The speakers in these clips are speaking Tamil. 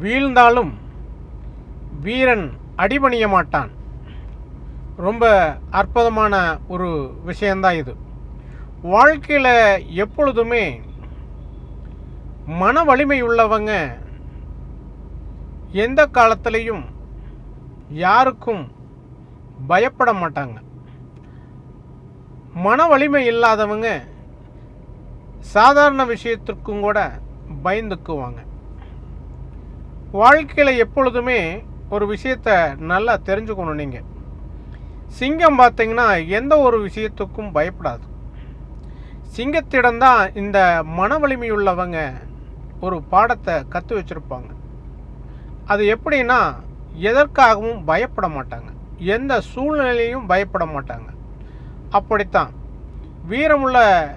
வீழ்ந்தாலும் வீரன் அடிபணிய மாட்டான். ரொம்ப அற்புதமான ஒரு விஷயந்தான் இது. வாழ்க்கையில் எப்பொழுதுமே மன வலிமை உள்ளவங்க எந்த காலத்திலையும் யாருக்கும் பயப்பட மாட்டாங்க. மன வலிமை இல்லாதவங்க சாதாரண விஷயத்திற்கும் கூட பயந்துக்குவாங்க. வாழ்க்கையில் எப்பொழுதுமே ஒரு விஷயத்த நல்லா தெரிஞ்சுக்கணும் நீங்கள் சிங்கம் பார்த்தீங்கன்னா எந்த ஒரு விஷயத்துக்கும் பயப்படாது. சிங்கத்திடம்தான் இந்த மன வலிமையுள்ளவங்க ஒரு பாடத்தை கற்று வச்சுருப்பாங்க. அது எப்படின்னா எதற்காகவும் பயப்பட மாட்டாங்க. எந்த சூழ்நிலையும் பயப்பட மாட்டாங்க. அப்படித்தான். வீரமுள்ள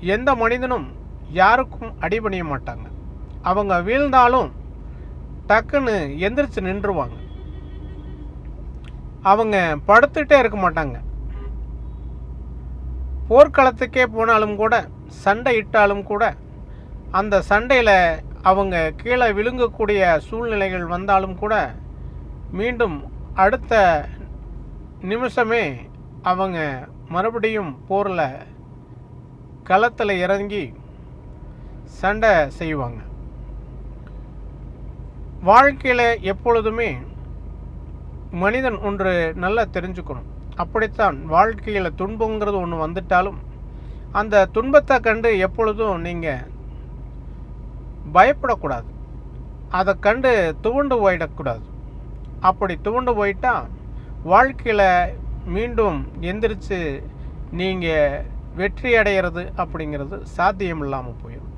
எந்த மனிதனும் யாருக்கும் அடிபணிய மாட்டாங்க. அவங்க வீழ்ந்தாலும் டக்குன்னு எந்திரிச்சு நின்றுவாங்க அவங்க படுத்துட்டே இருக்க மாட்டாங்க. போர்க்களத்துக்கே போனாலும் கூட சண்டை இட்டாலும் கூட அந்த சண்டையில் அவங்க கீழே விழுங்கக்கூடிய சூழ்நிலைகள் வந்தாலும் கூட மீண்டும் அடுத்த நிமிஷமே அவங்க மறுபடியும் போரில் களத்தில் இறங்கி சண்டை செய்வாங்க. வாழ்க்கையில் எப்பொழுதுமே மனிதன் ஒன்று நல்லா தெரிஞ்சுக்கணும். அப்படித்தான் வாழ்க்கையில் துன்பங்கிறது ஒன்று வந்துட்டாலும் அந்த துன்பத்தை கண்டு எப்பொழுதும் நீங்கள் பயப்படக்கூடாது. அதை கண்டு துவண்டு போயிடக்கூடாது. அப்படி துவண்டு போயிட்டால் வாழ்க்கையில் மீண்டும் எந்திரிச்சு நீங்கள் வெற்றி அடைகிறது அப்படிங்கிறது சாத்தியம் இல்லாமல் போயிடும்.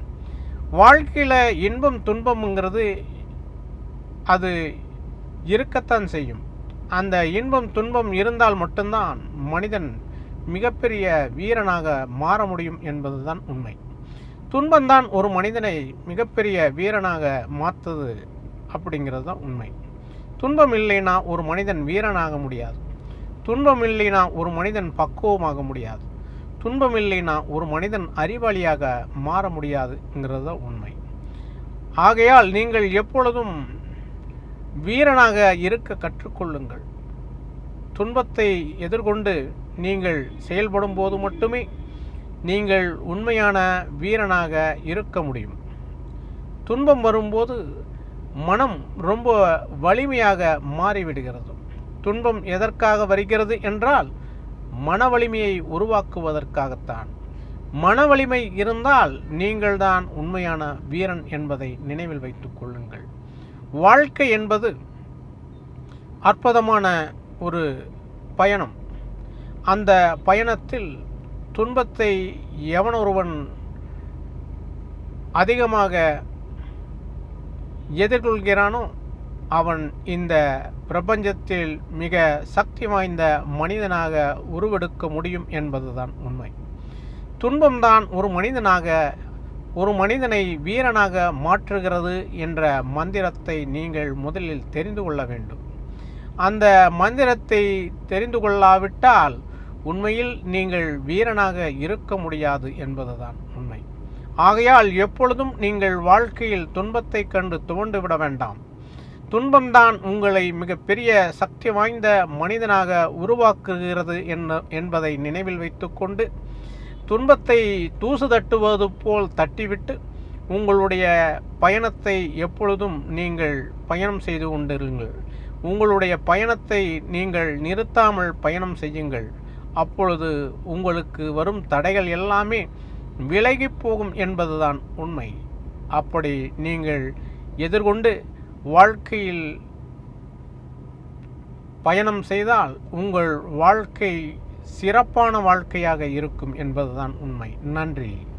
வாழ்க்கையில் இன்பம் துன்பம்ங்கிறது அது இருக்கத்தான் செய்யும். அந்த இன்பம் துன்பம் இருந்தால் மட்டும்தான் மனிதன் மிகப்பெரிய வீரனாக மாற முடியும் என்பதுதான் உண்மை. துன்பம்தான் ஒரு மனிதனை மிகப்பெரிய வீரனாக மாற்றுது அப்படிங்கிறது தான் உண்மை. துன்பம் இல்லைனா ஒரு மனிதன் வீரனாக முடியாது. துன்பம் இல்லைனா ஒரு மனிதன் பக்குவமாக முடியாது. துன்பம் இல்லைனா ஒரு மனிதன் அறிவாளியாக மாற முடியாதுங்கிறது தான் உண்மை. ஆகையால் நீங்கள் எப்பொழுதும் வீரனாக இருக்க கற்றுக்கொள்ளுங்கள். துன்பத்தை எதிர்கொண்டு நீங்கள் செயல்படும் போது மட்டுமே நீங்கள் உண்மையான வீரனாக இருக்க முடியும். துன்பம் வரும்போது மனம் ரொம்ப வலிமையாக மாறிவிடுகிறது. துன்பம் எதற்காக வருகிறது என்றால் மன வலிமையை உருவாக்குவதற்காகத்தான். மன வலிமை இருந்தால் நீங்கள்தான் உண்மையான வீரன் என்பதை நினைவில் வைத்துக் கொள்ளுங்கள். வாழ்க்கை என்பது அற்புதமான ஒரு பயணம். அந்த பயணத்தில் துன்பத்தை எவனொருவன் அதிகமாக எதிர்கொள்கிறானோ அவன் இந்த பிரபஞ்சத்தில் மிக சக்தி வாய்ந்த மனிதனாக உருவெடுக்க முடியும் என்பதுதான் உண்மை. துன்பம்தான் ஒரு மனிதனாக ஒரு மனிதனை வீரனாக மாற்றுகிறது என்ற மந்திரத்தை நீங்கள் முதலில் தெரிந்து கொள்ள வேண்டும். அந்த மந்திரத்தை தெரிந்து கொள்ளாவிட்டால் உண்மையில் நீங்கள் வீரனாக இருக்க முடியாது என்பதுதான் உண்மை. ஆகையால் எப்பொழுதும் நீங்கள் வாழ்க்கையில் துன்பத்தை கண்டு துவண்டு விட வேண்டாம். துன்பம்தான் உங்களை மிகப்பெரிய சக்தி வாய்ந்த மனிதனாக உருவாக்குகிறது என்ன என்பதை நினைவில் வைத்துக்கொண்டு துன்பத்தை தூசு தட்டுவது போல் தட்டிவிட்டு உங்களுடைய பயணத்தை எப்பொழுதும் நீங்கள் பயணம் செய்து கொண்டிருங்கள். உங்களுடைய பயணத்தை நீங்கள் நிறுத்தாமல் பயணம் செய்யுங்கள். அப்பொழுது உங்களுக்கு வரும் தடைகள் எல்லாமே விலகி போகும் என்பதுதான் உண்மை. அப்படி நீங்கள் எதிர்கொண்டு வாழ்க்கையில் பயணம் செய்தால் உங்கள் வாழ்க்கை சிறப்பான வாழ்க்கையாக இருக்கும் என்பதுதான் உண்மை. நன்றி.